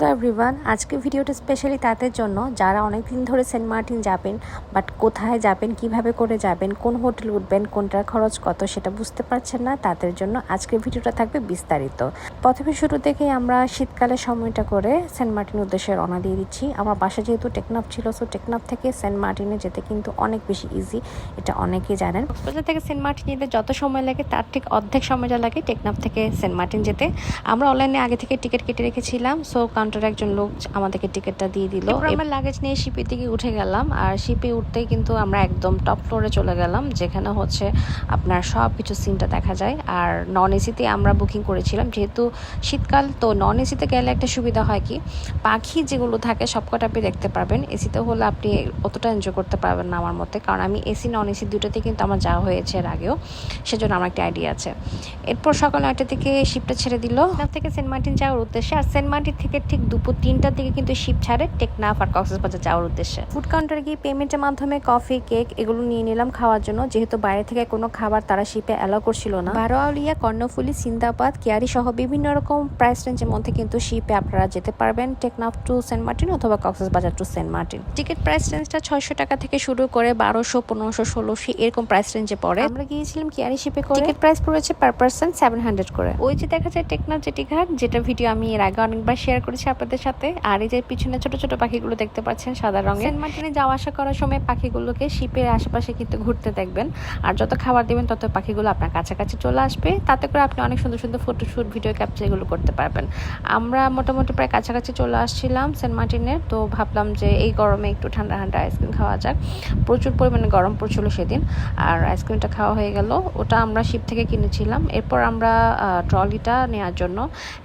Hello everyone, আজকে ভিডিওটা specially তাদের জন্য যারা অনেক দিন ধরে সেন্ট মার্টিন যাবেন বাট কোথায় যাবেন, কীভাবে করে যাবেন, কোন হোটেল উঠবেন কোনটার খরচ কত সেটা বুঝতে পারছেন না, তাদের জন্য আজকের ভিডিওটা থাকবে বিস্তারিত। প্রথমে শুরু থেকেই আমরা শীতকালের সময়টা করে সেন্ট মার্টিন উদ্দেশ্যে রওনা দিয়ে দিচ্ছি। আমার বাসা যেহেতু টেকনাফ ছিল সো টেকনাফ থেকে সেন্ট মার্টিনে যেতে কিন্তু অনেক বেশি ইজি এটা অনেকেই জানেন। কক্সবাজার থেকে সেন্ট মার্টিন যেতে যত সময় লাগে, তার ঠিক অর্ধেক সময়টা লাগে টেকনাফ থেকে সেন্ট মার্টিন যেতে। আমরা অনলাইনে আগে থেকে টিকিট কেটে রেখেছিলাম সো কাউন্টারে একজন লোক আমাদেরকে টিকিটটা দিয়ে দিল। আমরা লাগেজ নিয়ে শিপের দিকে উঠে গেলাম আর শিপে উঠতেই কিন্তু আমরা একদম টপ ফ্লোরে চলে গেলাম যেখানে হচ্ছে আপনার সব কিছু সিনটা দেখা যায়। আর নন এসিতে আমরা বুকিং করেছিলাম যেহেতু শীতকাল তো নন এসিতে গেলে একটা সুবিধা হয় কি পাখি যেগুলো থাকে সবকটা আপনি দেখতে পারবেন। এসিতে হলে আপনি অতটা এনজয় করতে পারবেন না আমার মতে কারণ আমি এসি নন এসি দুটোতে কিন্তু আমার যাওয়া হয়েছে এর আগেও সেজন্য আমার একটা আইডিয়া আছে। এরপর সকাল নয়টা থেকে শিপটা ছেড়ে দিল। থেকে সেন্ট মার্টিন যাওয়ার উদ্দেশ্যে আর সেন্ট মার্টিন থেকে ঠিক দুপুর তিনটার দিকে কিন্তু শিপ ছাড়ে টেকনাফ আর কক্সবাজার যাওয়ার উদ্দেশ্যে। ফুড কাউন্টারে গিয়ে পেমেন্টের মাধ্যমে কফি কেক এগুলো নিয়ে নিলাম খাওয়ার জন্য। যেহেতু বাইরে থেকে কোনো খাবার তারা শিপে অ্যালাউ করছিল না। বারোয়ালিয়া, কর্ণফুলি, সিন্দাবাদ, কেয়ারি সহ বিভিন্ন রকম প্রাইস রেঞ্জের মধ্যে কিন্তু শিপে আপনারা যেতে পারবেন। টেকনাফ টু সেন্ট মার্টিন অথবা Cox's Bazar to Saint Martin ticket price রেঞ্জটা ছয়শো টাকা থেকে শুরু করে বারোশো, পনেরোশো, ষোলোশো এরকম প্রাইস রেঞ্জে পড়ে। আমরা গিয়েছিলাম কেয়ারি শিপে করে। টিকিট প্রাইস পড়েছে পার পার্সন সেভেন হান্ড্রেড করে। ওই যে দেখা যায় টেকনাফ জেটি ঘাট যেটা ভিডিও আমি এর আগে অনেকবার শেয়ার করেছি আপনাদের সাথে। আর এই যে পিছনে ছোট ছোট পাখিগুলো দেখতে পাচ্ছেন সাদা রঙের। সেন্ট মার্টিনে যাওয়া আসা করার সময় পাখিগুলোকে শিপের আশেপাশে কিন্তু ঘুরতে দেখবেন। আর যত খাবার দিবেন, তত পাখিগুলো আপনার কাছাকাছি চলে আসবে। তাতে করে আপনি অনেক সুন্দর সুন্দর ফটোশ্যুট ভিডিও ক্যাপচার এগুলো করতে পারবেন। আমরা মোটামুটি প্রায় কাছাকাছি চলে আসছিলাম সেন্ট মার্টিনের তো ভাবলাম যে এই গরমে একটু ঠান্ডা ঠান্ডা আইসক্রিম খাওয়া যাক। প্রচুর পরিমাণে গরম পড়ছিল সেদিন, আর আইসক্রিমটা খাওয়া হয়ে গেল। ওটা আমরা শিপ থেকে কিনেছিলাম। এরপর আমরা ট্রলিটা নেওয়ার জন্য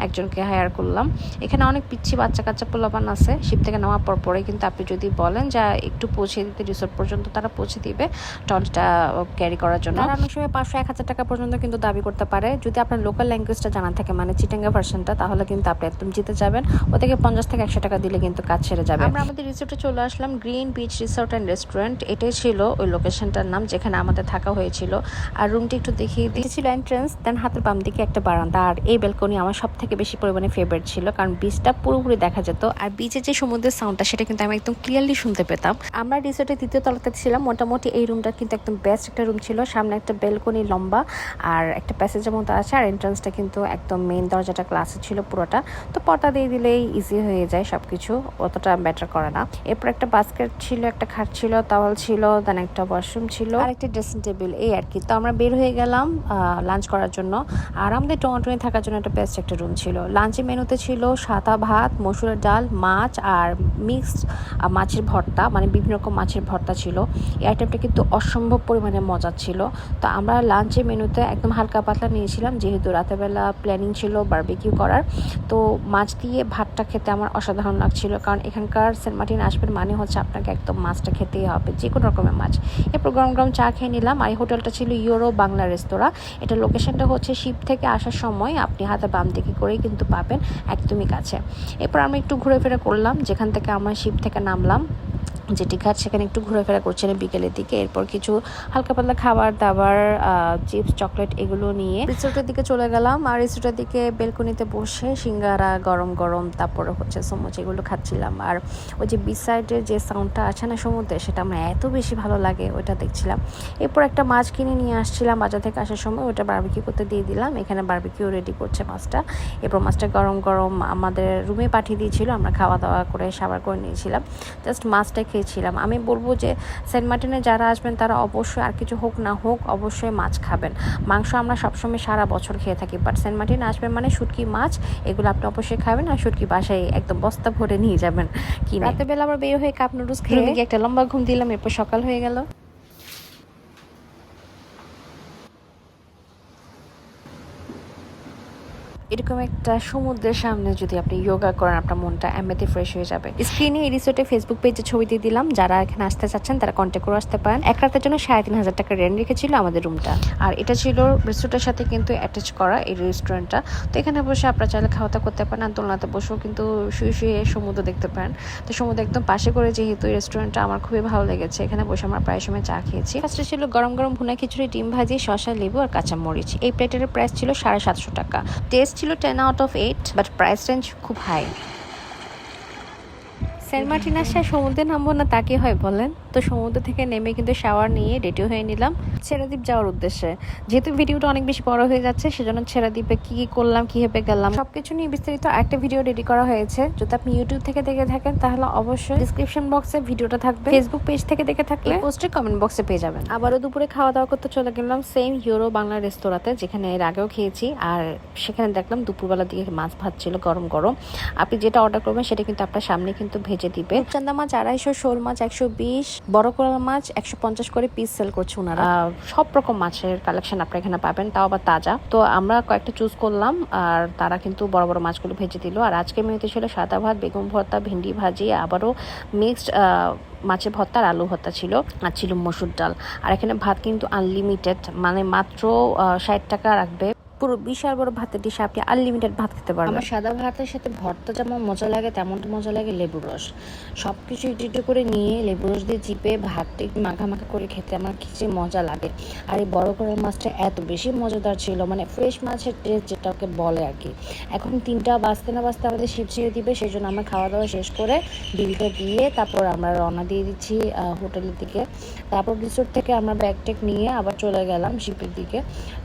একজনকে হায়ার করলাম। এখানে অনেক পিচ্ছি বাচ্চা কাচ্চা পোলাপান আছে শিপ থেকে নামার পর পরে কিন্তু আপনি যদি বলেন যে একটু পৌঁছে দিতে রিসোর্ট পর্যন্ত তারা পৌঁছে দিবে ট্রলিটা ক্যারি করার জন্য। অনেক সময় পাঁচশো এক হাজার টাকা পর্যন্ত কিন্তু দাবি করতে পারে। যদি আপনার লোকাল ল্যাঙ্গুয়েজটা জানা থাকে মানে চিটাঙ্গা ভার্সনটা তাহলে কিন্তু আপনি একদম জিতে যাবেন। ও থেকে পঞ্চাশ থেকে একশো টাকা দিলে কিন্তু কাজ ছেড়ে যাবে। আমরা আমাদের রিসোর্টে চলে আসলাম green beach resort and restaurant এটাই ছিল ওই লোকেশনটার নাম যেখানে আমাদের থাকা হয়েছিল। আর রুমটি একটু দেখিয়ে দিয়েছিল এন্ট্রেন্স দেন হাতের বাম দিকে একটা বারান্দা। আর এই ব্যালকনি আমার সব থেকে বেশি পরিমাণে ফেভারিট ছিল কারণ বিচটা পুরোপুরি দেখা যেত। আর বিচের যে সমুদ্রের সাউন্ডটা সেটা কিন্তু আমি একদম ক্লিয়ারলি শুনতে পেতাম। আমরা রিসোর্টের দ্বিতীয় তলাতে ছিলাম। মোটামুটি এই রুমটা কিন্তু একদম বেস্ট একটা রুম ছিল। সামনে একটা বেলকনি লম্বা আর একটা প্যাসেজের মতো আছে আর এন্ট্রান্সটা কিন্তু একদম মেন দরজাটা ক্লাসে ছিল পুরোটা। তো পর্দা দিয়ে দিলেই ইজি হয়ে যায় সব কিছু অতটা ব্যাটার করে না। এরপর একটা বাস্কেট ছিল, একটা খাট ছিল তাওয়াল ছিল দেন একটা ওয়াশরুম ছিল। আর একটা ড্রেসিং টেবিল এই আর কি। তো আমরা বের হয়ে গেলাম লাঞ্চ করার জন্য। আর আমাদের টমেটোয়ে থাকার জন্য একটা বেস্ট একটা রুম ছিল। লাঞ্চের মেনুতে ছিল সাদা ভাত, মসুরের ডাল, মাছ আর মিক্সড মাছের ভর্তা মানে বিভিন্ন রকম মাছের ভর্তা ছিল। এই আইটেমটা কিন্তু অসম্ভব পরিমাণে মজার ছিল। তো আমরা লাঞ্চের মেনুতে একদম হালকা পাতলা নিয়েছিলাম, যেহেতু রাতেরবেলা প্ল্যানিং ছিল বারবিকিউ করার। তো মাছ দিয়ে ভাতটা খেতে আমার অসাধারণ লাগছিল, কারণ এখানকার সেন্ট মার্টিন আসবেন মানে হচ্ছে আপনাকে একদম মাছটা খেতেই হবে যে কোনো রকমের মাছ। এরপর গরম গরম চা খেয়ে নিলাম, আর এই হোটেলটা ছিল ইউরো বাংলা রেস্তোরাঁ। এটা লোকেশনটা হচ্ছে শিপ থেকে আসার সময়, আপনি হাতে বাম দিকে করেই কিন্তু পাবেন, একদমই কাছে। এরপর আমি একটু ঘুরে ফেরা করলাম যেখান থেকে আমার শিপ থেকে নামলাম। যেটি ঘাট, সেখানে একটু ঘোরাফেরা করছিলেন বিকেলের দিকে। এরপর কিছু হালকা পাতলা খাবার দাবার চিপস, চকলেট এগুলো নিয়ে রিসোর্টের দিকে চলে গেলাম। আর রিসোর্টের দিকে বেলকনিতে বসে সিঙ্গারা, গরম গরম, তারপরে হচ্ছে সমুচ এগুলো খাচ্ছিলাম। আর ওই যে বিচ সাইডের যে সাউন্ডটা আছে না সমুদ্রে, সেটা আমার এত বেশি ভালো লাগে, ওইটা দেখছিলাম। এরপর একটা মাছ কিনে নিয়ে আসছিলাম বাজার থেকে আসার সময়, ওইটা বারবিকিউ করতে দিয়ে দিলাম। এখানে বারবিকিউ রেডি করছে মাছটা। এরপর মাছটা গরম গরম আমাদের রুমে পাঠিয়ে দিয়েছিল, আমরা খাওয়া দাওয়া করে সাবার করে নিয়েছিলাম। জাস্ট মাছটা খেয়েছিলাম আমি বলব যে সেন্ট মার্টিনে যারা আসবেন তারা অবশ্যই আর কিছু হোক না হোক অবশ্যই মাছ খাবেন। মাংস আমরা সবসময় সারা বছর খেয়ে থাকি বাট সেন্ট মার্টিনে আসবেন মানে শুটকি মাছ এগুলো আপনি অবশ্যই খাবেন আর শুটকি বাসায় একদম বস্তা ভরে নিয়ে যাবেন কি রাতের বেলা আবার বের হয়ে কাপ নুডলস খেয়ে একটা লম্বা ঘুম দিলাম এরপর সকাল হয়ে গেল। এরকম একটা সমুদ্রের সামনে যদি আপনি যোগা করেন, আপনার মনটা এমনিতে ফ্রেশ হয়ে যাবে। স্ক্রিনে এই রিসোর্টে ফেসবুক পেজে ছবি দিয়ে দিলাম। যারা এখানে আসতে চাচ্ছেন, তারা কন্ট্যাক্ট করে আসতে পারেন। এক রাতের জন্য সাড়ে তিন হাজার টাকা রেন্ট রেখেছিল আমাদের রুমটা আর এটা ছিল রিসোর্টের সাথে কিন্তু অ্যাটাচ করা এই রেস্টুরেন্টটা তো এখানে বসে আপনারা চাইলে খাওয়া দাওয়া করতে পারেন। আর দোলনাতে বসেও কিন্তু শুয়ে শুয়ে সমুদ্র দেখতে পারেন। তো সমুদ্র একদম পাশে করে যেহেতু রেস্টুরেন্টটা আমার খুবই ভালো লেগেছে। এখানে বসে আমরা প্রায় সময় চা খেয়েছি। ফার্স্টে ছিল গরম গরম ভুনা খিচুড়ি, ডিম ভাজি, শসা, লেবু আর কাঁচা মরিচ এই প্লেটের প্রাইস ছিল সাড়ে সাতশো টাকা। টেস্ট ছিল ten out of eight but price range খুব হাই সেন্ট মার্টিন আসায় সমুদ্রে নামবো না তাকে হয় বলেন? তো সমুদ্র থেকে নেমে কিন্তু শাওয়ার নিয়ে রেডি হয়ে নিলাম ছেড়াদ্বীপ যাওয়ার উদ্দেশ্যে। যেহেতু ভিডিওটা অনেক বেশি বড় হয়ে যাচ্ছে, সেজন্য ছেড়াদ্বীপে কি কি করলাম, কীভাবে গেলাম, সবকিছু নিয়ে বিস্তারিত একটা ভিডিও রেডি করা হয়েছে। যদি আপনি ইউটিউব থেকে দেখে থাকেন, তাহলে অবশ্যই ডিসক্রিপশন বক্সে ভিডিওটা থাকবে। ফেসবুক পেজ থেকে দেখে থাকলে পোস্টে কমেন্ট বক্সে পেয়ে যাবেন। আবারও দুপুরে খাওয়া দাওয়া করতে চলে গেলাম সেম ইউরো বাংলা রেস্তোরাঁতে যেখানে এর আগেও খেয়েছি। আর সেখানে দেখলাম দুপুরবেলার দিকে মাছ ভাত ছিল গরম গরম। আপনি যেটা অর্ডার করবেন, সেটা কিন্তু আপনার সামনে কিন্তু ভেজে দিবে। চান্দা মাছ আড়াইশো, শোল মাছ একশো বিশ বড় কোরাল মাছ একশো পঞ্চাশ করে পিস সেল করছে ওনারা। সব রকম মাছের কালেকশন আপনি এখানে পাবেন, তাও আবার তাজা। তো আমরা কয়েকটা চুজ করলাম, আর তারা কিন্তু বড় বড় মাছগুলো ভেজে দিল। আর আজকে মেনুতে ছিল সাদা ভাত, বেগুন ভর্তা, ভেন্ডি ভাজি, আবারও মিক্সড মাছের ভর্তা আর আলু ভর্তা ছিল, আর ছিল মসুর ডাল। আর এখানে ভাত কিন্তু আনলিমিটেড মানে মাত্র ষাট টাকা রাখবে। পুরো বিশাল বড় ভাতের ডিশে, আপনি আনলিমিটেড ভাত খেতে পারবেন। আমার সাদা ভাতের সাথে ভর্তা যেমন মজা লাগে তেমন মজা লাগে লেবুর রস। সব কিছু একটু করে নিয়ে লেবুর রস দিয়ে চিপে ভাতটা একটু মাখা মাখা করে খেতে আমার কি যে মজা লাগে। আর এই বড় করে মাছটা এত বেশি মজাদার ছিল মানে ফ্রেশ মাছের টেস্ট যেটাকে বলে আর কি। এখন তিনটা বাঁচতে না বাজতে আমাদের শিপ ছিঁড়ে দিবে সেই জন্য আমরা খাওয়া দাওয়া শেষ করে বিলটা দিয়ে তারপর আমরা রওনা দিয়ে দিচ্ছি হোটেলের দিকে। তারপর রিসোর্ট থেকে আমরা ব্যাগ টেক নিয়ে আবার চলে গেলাম শিপের দিকে।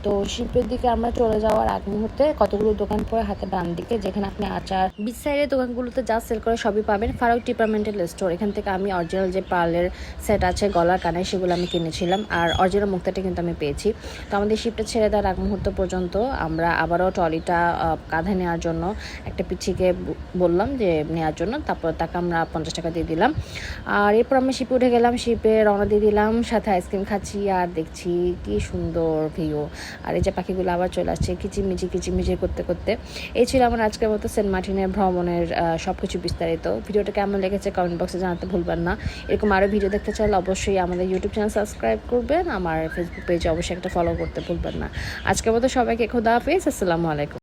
তো শিপের দিকে আমরা চলে যাওয়ার আগ মুহূর্তে কতগুলো দোকান পড়ে হাতে ডান দিকে, যেখানে আপনি আচার বিচ সাইডের দোকানগুলোতে যা সেল করে সবই পাবেন ফারুক ডিপার্টমেন্টাল স্টোর এখান থেকে আমি অরিজিনাল যে পার্লের সেট আছে, গলার কানে সেগুলো আমি কিনেছিলাম আর অরিজিনাল মুক্তাটা কিন্তু আমি পেয়েছি। তো আমাদের শিপটা ছেড়ে দেওয়ার আগ মুহূর্ত পর্যন্ত আমরা আবারও ট্রলিটা কাঁধে নেওয়ার জন্য একটা পিচ্ছিকে বললাম যে নেওয়ার জন্য, তারপর তাকে আমরা পঞ্চাশ টাকা দিয়ে দিলাম। আর এরপর আমি শিপে উঠে গেলাম শিপে রওনা দিয়ে দিলাম, সাথে আইসক্রিম খাচ্ছি আর দেখছি কি সুন্দর ভিউ আর এই যে পাখিগুলো আবার চলে আসছে কিচিমিচি কিচিমিচি করতে করতে। এই ছিল আমার আজকের মতো সেন্ট মার্টিনের ভ্রমণের সব কিছু বিস্তারিত। ভিডিওটা কেমন লেগেছে কমেন্ট বক্সে জানাতে ভুলবেন না। এরকম আরও ভিডিও দেখতে চাইলে অবশ্যই আমাদের ইউটিউব চ্যানেল সাবস্ক্রাইব করবেন। আমার ফেসবুক পেজে অবশ্যই একটা ফলো করতে ভুলবেন না। আজকের মতো সবাইকে খোদা হাফিজ। আসসালামু আলাইকুম।